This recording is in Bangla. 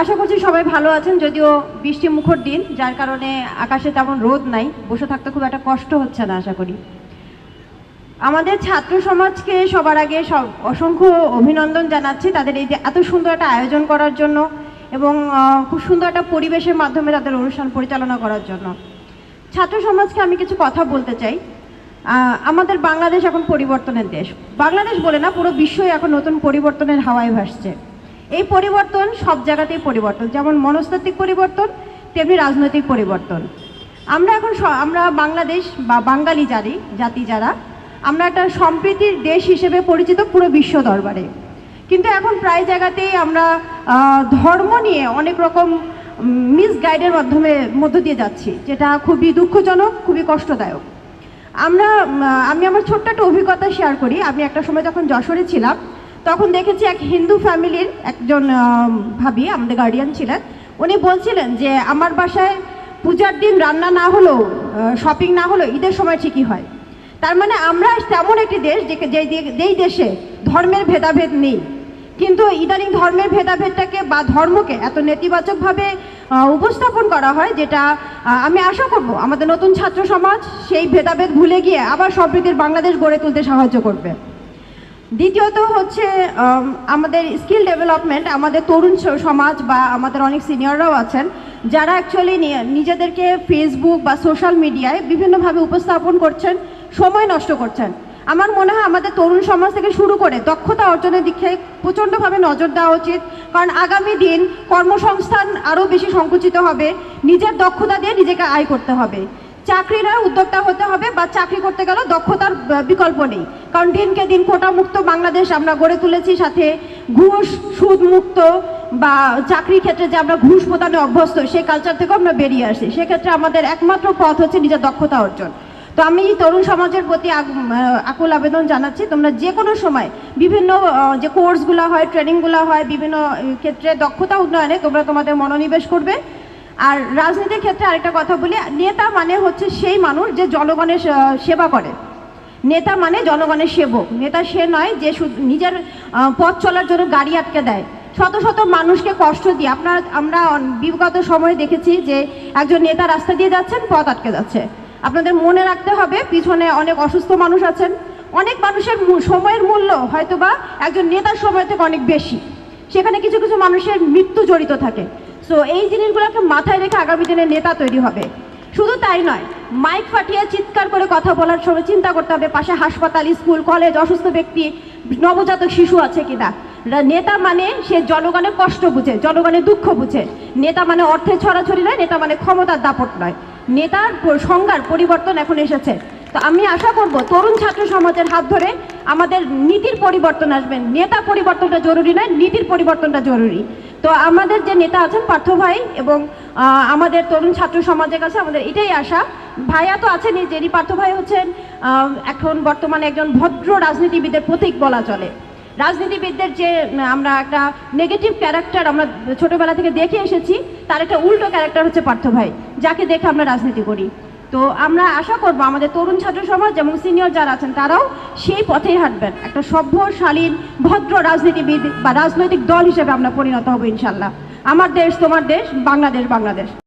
আশা করছি সবাই ভালো আছেন, যদিও বৃষ্টি মুখর দিন, যার কারণে আকাশে তেমন রোদ নাই, বসে থাকতে খুব একটা কষ্ট হচ্ছে না, আশা করি। আমাদের ছাত্র সমাজকে সবার আগে সব অসংখ্য অভিনন্দন জানাচ্ছি, তাদের এই যে এত সুন্দর একটা আয়োজন করার জন্য এবং খুব সুন্দর একটা পরিবেশের মাধ্যমে তাদের অনুষ্ঠান পরিচালনা করার জন্য। ছাত্র সমাজকে আমি কিছু কথা বলতে চাই। আমাদের বাংলাদেশ এখন পরিবর্তনের দেশ। বাংলাদেশ বলে না, পুরো বিশ্বই এখন নতুন পরিবর্তনের হাওয়ায় ভাসছে। এই পরিবর্তন সব জায়গাতেই পরিবর্তন। যেমন মনস্তাত্ত্বিক পরিবর্তন, তেমনি রাজনৈতিক পরিবর্তন। আমরা এখন আমরা বাংলাদেশ বা বাঙালি জাতি জাতি যারা, আমরা একটা সম্প্রীতির দেশ হিসেবে পরিচিত পুরো বিশ্ব দরবারে। কিন্তু এখন প্রায় জায়গাতেই আমরা ধর্ম নিয়ে অনেক রকম মিসগাইডের মাধ্যমে মধ্য দিয়ে যাচ্ছি, যেটা খুবই দুঃখজনক, খুবই কষ্টদায়ক। আমরা আমি আমার ছোট্ট একটা অভিজ্ঞতা শেয়ার করি। আমি একটা সময় যখন যশোরে ছিলাম তখন দেখেছি এক হিন্দু ফ্যামিলির একজন ভাবি, আমাদের গার্ডিয়ান ছিলেন। উনি বলছিলেন যে, আমার বাসায় পূজার দিন রান্না না হলেও শপিং না হলেও ঈদের সময় ঠিকই হয়। তার মানে আমরা তেমন একটি দেশ যেই দেশে ধর্মের ভেদাভেদ নেই। কিন্তু ইদানিং ধর্মের ভেদাভেদটাকে বা ধর্মকে এত নেতিবাচকভাবে উপস্থাপন করা হয় যেটা আমি আশা করব আমাদের নতুন ছাত্র সমাজ সেই ভেদাভেদ ভুলে গিয়ে আবার সম্প্রীতির বাংলাদেশ গড়ে তুলতে সাহায্য করবে। দ্বিতীয়ত হচ্ছে আমাদের স্কিল ডেভেলপমেন্ট, আমাদের তরুণ সমাজ বা আমাদের অনেক সিনিয়ররাও আছেন, যারা অ্যাকচুয়ালি নিজেদেরকে ফেসবুক বা সোশ্যাল মিডিয়ায় বিভিন্নভাবে উপস্থাপন করছেন, সময় নষ্ট করছেন। আমার মনে হয় আমাদের তরুণ সমাজ থেকে শুরু করে দক্ষতা অর্জনের দিকে প্রচণ্ডভাবে নজর দেওয়া উচিত, কারণ আগামী দিন কর্মসংস্থান আরও বেশি সংকুচিত হবে, নিজের দক্ষতা দিয়ে নিজেকে আয় করতে হবে। চাকরিরা উদ্যোক্তা হতে হবে বা চাকরি করতে গেলে দক্ষতার বিকল্প নেই। কারণ দিনকে দিন কোটা মুক্ত বাংলাদেশ আমরা গড়ে তুলেছি, সাথে ঘুষ সুদ মুক্ত বা চাকরির ক্ষেত্রে যে আমরা ঘুষ প্রদানে অভ্যস্ত সেই কালচার থেকেও আমরা বেরিয়ে আসি। সেক্ষেত্রে আমাদের একমাত্র পথ হচ্ছে নিজের দক্ষতা অর্জন। তো আমি তরুণ সমাজের প্রতি আকুল আবেদন জানাচ্ছি, তোমরা যে কোনো সময় বিভিন্ন যে কোর্সগুলো হয় ট্রেনিংগুলো হয়, বিভিন্ন ক্ষেত্রে দক্ষতা উন্নয়নে তোমরা তোমাদের মনোনিবেশ করবে। আর রাজনীতির ক্ষেত্রে আরেকটা কথা বলি, নেতা মানে হচ্ছে সেই মানুষ যে জনগণের সেবা করে। নেতা মানে জনগণের সেবক। নেতা সে নয় যে নিজের পথ চলার জন্য গাড়ি আটকে দেয়। শত শত মানুষকে কষ্ট দিয়ে, আপনার, আমরা বিগত সময়ে দেখেছি যে একজন নেতা রাস্তা দিয়ে যাচ্ছেন, পথ আটকে যাচ্ছে। আপনাদের মনে রাখতে হবে, পিছনে অনেক অসুস্থ মানুষ আছেন। অনেক মানুষের সময়ের মূল্য হয়তোবা একজন নেতার সময় থেকে অনেক বেশি। সেখানে কিছু কিছু মানুষের মৃত্যু জড়িত থাকে। সো এই জিনিসগুলোকে মাথায় রেখে আগামী দিনে নেতা তৈরি হবে। শুধু তাই নয়, মাইক ফাটিয়ে চিৎকার করে কথা বলার সময় চিন্তা করতে হবে, পাশে হাসপাতাল, স্কুল, কলেজ, অসুস্থ ব্যক্তি, নবজাতক শিশু আছে কিনা। নেতা মানে সে জনগণের কষ্ট বুঝে, জনগণের দুঃখ বুঝে। নেতা মানে অর্থে ছড়াছড়ি নয়, নেতা মানে ক্ষমতার দাপট নয়। নেতার সংজ্ঞার পরিবর্তন এখন এসেছে। তো আমি আশা করব তরুণ ছাত্র সমাজের হাত ধরে আমাদের নীতির পরিবর্তন আসবেন নেতা পরিবর্তনটা জরুরি নয়, নীতির পরিবর্তনটা জরুরি। তো আমাদের যে নেতা আছেন পার্থ ভাই এবং আমাদের তরুণ ছাত্র সমাজের কাছে আমাদের এটাই আশা। ভাইয়া তো আছেনই, যিনি পার্থ ভাই হচ্ছেন এখন বর্তমানে একজন ভদ্র রাজনীতিবিদের প্রতীক বলা চলে। রাজনীতিবিদদের যে আমরা একটা নেগেটিভ ক্যারেক্টার আমরা ছোটবেলা থেকে দেখে এসেছি, তার একটা উল্টো ক্যারেক্টার হচ্ছে পার্থ ভাই, যাকে দেখে আমরা রাজনীতি করি। তো আমরা আশা করব আমাদের তরুণ ছাত্র সমাজ এবং সিনিয়র যারা আছেন, তারাও সেই পথেই হাঁটবেন। একটা সভ্য, শালীন, ভদ্র রাজনীতিবিদ বা রাজনৈতিক দল হিসেবে আমরা পরিণত হব ইনশাল্লাহ। আমার দেশ, তোমার দেশ, বাংলাদেশ বাংলাদেশ।